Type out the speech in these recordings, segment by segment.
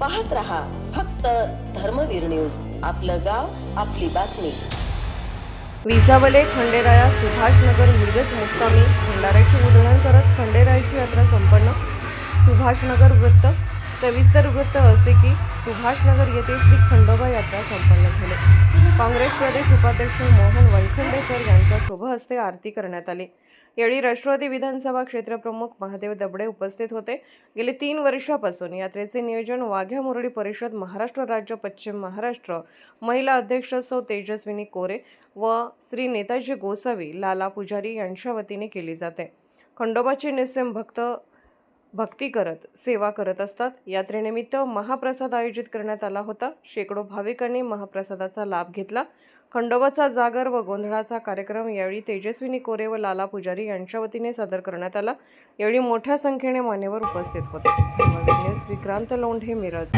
पाहत रहा फक्त धर्मवीर न्यूज. आपलं गाव आपली बातमी. विसावले खंडेराया सुभाषनगर मिरज मुक्कामी भंडाऱ्याची उधळण करत खंडेरायाची यात्रा संपन्न. सुभाषनगर वृत्त सविस्तर वृत्त असे की सुभाषनगर येथे श्री खंडोबा यात्रा संपन्न झाली. काँग्रेस प्रदेश उपाध्यक्ष मोहन वैखंडे सर यांच्या शुभहस्ते आरती करण्यात आली. यावेळी राष्ट्रवादी विधानसभा क्षेत्रप्रमुख महादेव दबडे उपस्थित होते. गेले तीन वर्षापासून यात्रेचे नियोजन वाघ्या मुरळी परिषद महाराष्ट्र राज्य पश्चिम महाराष्ट्र महिला अध्यक्ष सौ तेजस्विनी कोरे व श्री नेताजी गोसावी लाला पुजारी यांच्या वतीने केली जाते. खंडोबाचे निस्सेम भक्त भक्ती करत सेवा करत असतात. यात्रेनिमित्त महाप्रसाद आयोजित करण्यात आला होता. शेकडो भाविकांनी महाप्रसादाचा लाभ घेतला. खंडोबाचा जागर व गोंधळाचा कार्यक्रम यावेळी तेजस्विनी कोरे व लाला पुजारी यांच्या वतीने सादर करण्यात आला. यावेळी मोठ्या संख्येने मान्यवर उपस्थित होते. विक्रांत लोंढे मिरज.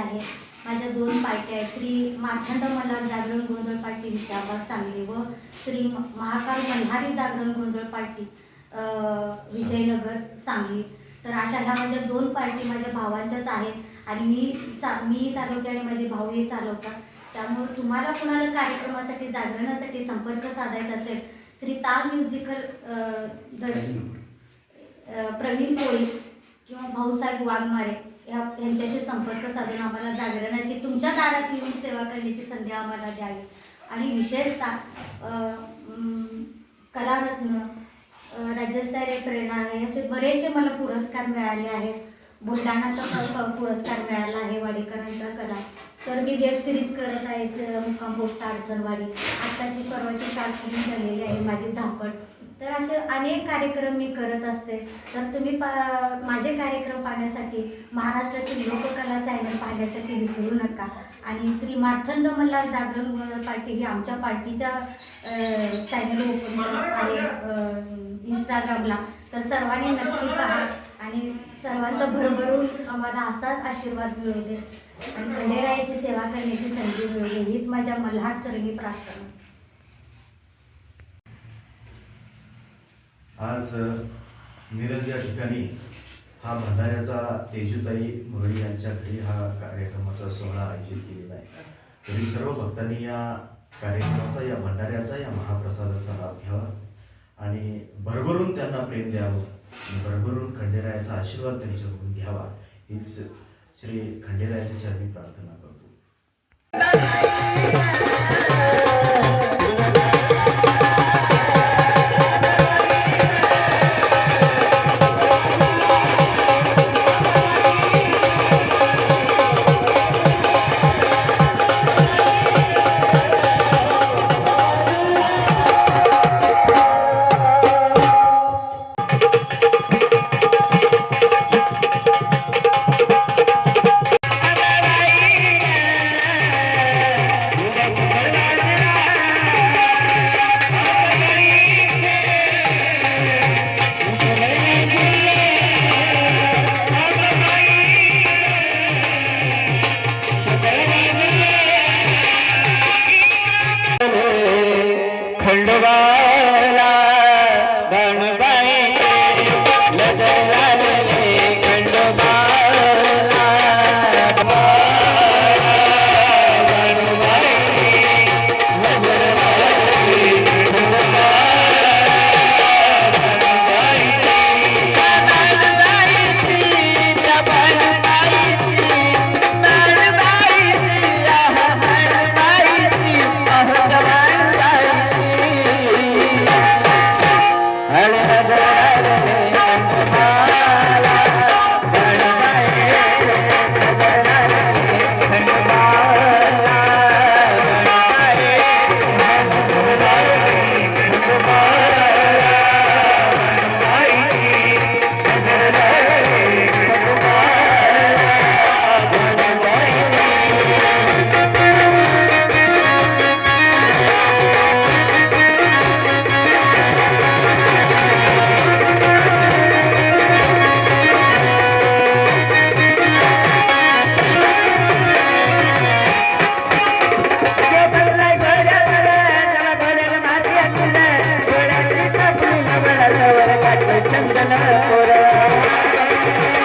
आहेत माझ्या दोन पार्ट्या आहेत. श्री मार्तंड मल्हार जागरण गोंधळ पार्टी विजयाबाद सांगली व श्री महाकाल मल्हारी जागरण गोंधळ पार्टी विजयनगर सांगली. तर अशा ह्या माझ्या दोन पार्टी माझ्या भावांच्याच आहेत आणि मी चा मी चालवते आणि माझे भाऊही चालवतात. त्यामुळे तुम्हाला कुणाला कार्यक्रमासाठी जागरणासाठी संपर्क साधायचा असेल श्री ताल म्युझिकल दर्शन प्रवीण कोळी किंवा भाऊसाहेब वाघमारे. या यांच्याशी संपर्क साधून आम्हाला जागरणाची तुमच्या दारात येऊन सेवा करण्याची संधी आम्हाला द्यावी. आणि विशेषतः कलारत्न राज्यस्तरीय प्रेरणा आहे. असे बरेचसे मला पुरस्कार मिळाले आहेत. बुलढाणाचा पुरस्कार मिळाला आहे वाडेकरांचा कला. तर मी वेब सिरीज करत आहे मुक्काम पोस्ट अडचणवाडी आत्ताची परवाची शॉर्ट झालेली आहे. माझी झापड. तर असे अनेक कार्यक्रम मी करत असते. तर तुम्ही पा माझे कार्यक्रम पाहण्यासाठी महाराष्ट्राची लोककला चॅनल पाहण्यासाठी विसरू नका. आणि श्री मार्थंड मल्हार जागरण पार्टी ही आमच्या पार्टीच्या चॅनल ओपन आहे इंस्टाग्रामला. तर सर्वांनी नक्की पहा आणि सर्वांचा भरभरून आम्हाला असाच आशीर्वाद मिळू दे. आणि खंडेरायाची सेवा करण्याची संधी मिळू दे. हीच माझ्या मल्हार चरणी प्रार्थना. आज अ, मिरज या ठिकाणी हा भंडाऱ्याचा तेजूताई मुरळी यांच्या घरी हा कार्यक्रमाचा सोहळा आयोजित केलेला आहे. तरी सर्व भक्तांनी या कार्यक्रमाचा या भंडाऱ्याचा या महाप्रसादाचा लाभ घ्यावा आणि भरभरून त्यांना प्रेम द्यावं भरभरून खंडेरायाचा आशीर्वाद त्यांच्याकडून घ्यावा हीच श्री खंडेरायाच्या चरणी प्रार्थना करतो. खंडोबाला Thank you.